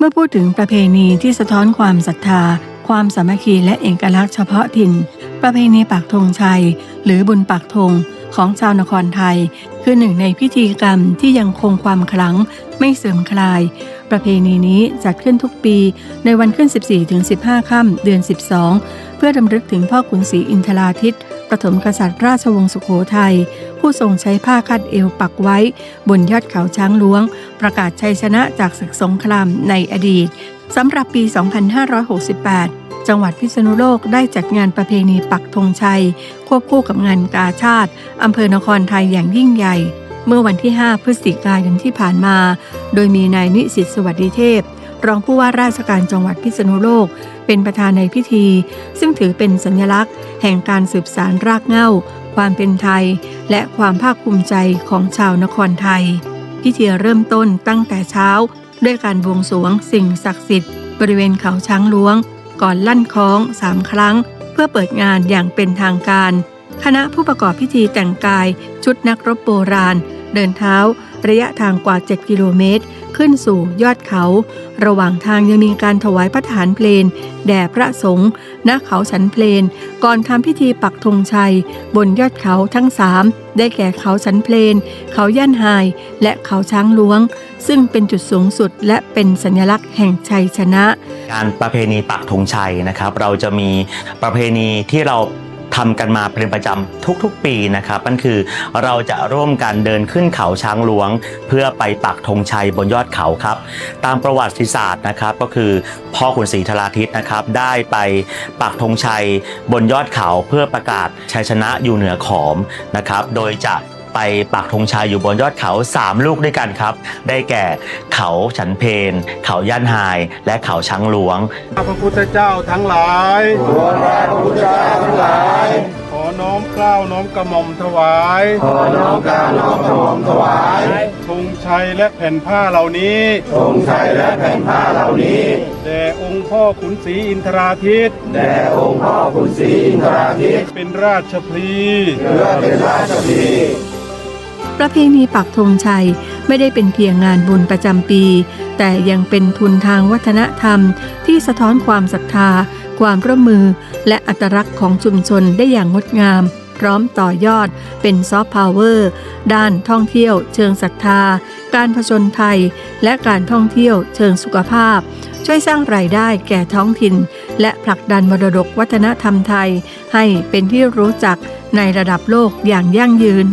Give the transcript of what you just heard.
เมื่อพูดถึงประเพณีที่สะท้อนความศรัทธา ความสามัคคีและเอกลักษณ์เฉพาะถิ่น ประเพณีปักธงชัย หรือบุญปักธงของชาวนครไทย คือหนึ่งในพิธีกรรมที่ยังคงความขลังไม่เสื่อมคลาย ประเพณีนี้จัดขึ้นทุกปีในวันขึ้น 14-15 ค่ำเดือน 12 เพื่อดำลึกถึงพ่อขุนศรีอินทราทิต ประถมกษัตริย์ราชวงศ์สุโขทัยผู้ทรงใช้ผ้าคาดเอวปักไว้ บนยอดเขาช้างหลวง ประกาศชัยชนะจากศึกสงครามในอดีตสำหรับปี 2568 จังหวัดพิษณุโลกได้จัดงานประเพณีปักธงชัย ควบคู่กับงานกาชาติอำเภอนครไทยอย่างยิ่งใหญ่ เมื่อวันที่ 5 พฤศจิกายนที่ผ่านมา โดยมีนายนิสิตสวัสดิเทพ รองผู้ว่าราชการจังหวัดพิษณุโลก เป็นประธานในพิธี ซึ่งถือเป็นสัญลักษณ์ แห่งการสืบสารรากเหง้า ความเป็นไทย และความภาคภูมิใจของชาวนครไทย พิธีเริ่มต้นตั้งแต่เช้า ด้วยการบวงสรวงสิ่งศักดิ์สิทธิ์ บริเวณเขาช้างหลวง ก่อนลั่นคล้องสามครั้ง เพื่อเปิดงานอย่างเป็นทางการ คณะผู้ประกอบพิธีแต่งกาย ชุดนักรบโบราณ เดินเท้า ระยะทางกว่า 7 กิโลเมตร ขึ้นสู่ยอดเขา ระหว่างทางยังมีการถวายพระทหารเพลน แด่พระสงฆ์ณเขาฉันเพลน ก่อนทำพิธีปักธงชัย บนยอดเขาทั้งสามได้แก่เขาฉันเพลน เขาย่านไฮและเขาช้างหลวง ซึ่งเป็นจุดสูงสุดและเป็นสัญลักษณ์แห่งชัยชนะงานประเพณีปักธงชัยนะครับ เราจะมีประเพณีที่เรา ทำกันมาเป็นประจำทุกๆปีนะครับนั่นคือเราจะร่วมกันเดินขึ้นเขาช้างหลวง เพื่อไปปักธงชัยบนยอดเขาครับ ตามประวัติศาสตร์นะครับก็คือพ่อขุนศรีธราทิตนะครับ ได้ไปปักธงชัยบนยอดเขาเพื่อประกาศชัยชนะอยู่เหนือขอมนะครับ โดยจะ ไปปักธงชัยอยู่บนยอดเขา 3 ลูกด้วยกันครับ ได้แก่เขาฉันเพน เขาย่านไฮและเขาช้างหลวง ข้าพระพุทธเจ้าทั้งหลาย ขอพระพุทธเจ้าทั้งหลาย ขอน้อมเกล้าน้อมกระหม่อมถวาย ขอน้อมกรารน้อมกระหม่อมถวายธงชัยและแผ่นผ้าเหล่านี้ธงชัยและแผ่นผ้าเหล่านี้แด่องค์พ่อขุนศรีอินทราทิตแด่องค์พ่อขุนศรีอินทราทิตเป็นราชพลี เพื่อเป็นราชพี ประเพณีปักธงชัยไม่ได้เป็นเพียงงานบุญประจำปี แต่ยังเป็นทุนทางวัฒนธรรม ที่สะท้อนความศรัทธา ความร่วมมือ และอัตลักษณ์ของชุมชนได้อย่างงดงาม พร้อมต่อยอดเป็นซอฟต์พาวเวอร์ด้านท่องเที่ยว เชิงศรัทธา การผจญภัยและการท่องเที่ยว เชิงสุขภาพ ช่วยสร้างรายได้แก่ท้องถิ่น และผลักดันมรดกวัฒนธรรมไทย ให้เป็นที่รู้จักในระดับโลกอย่างยั่งยืน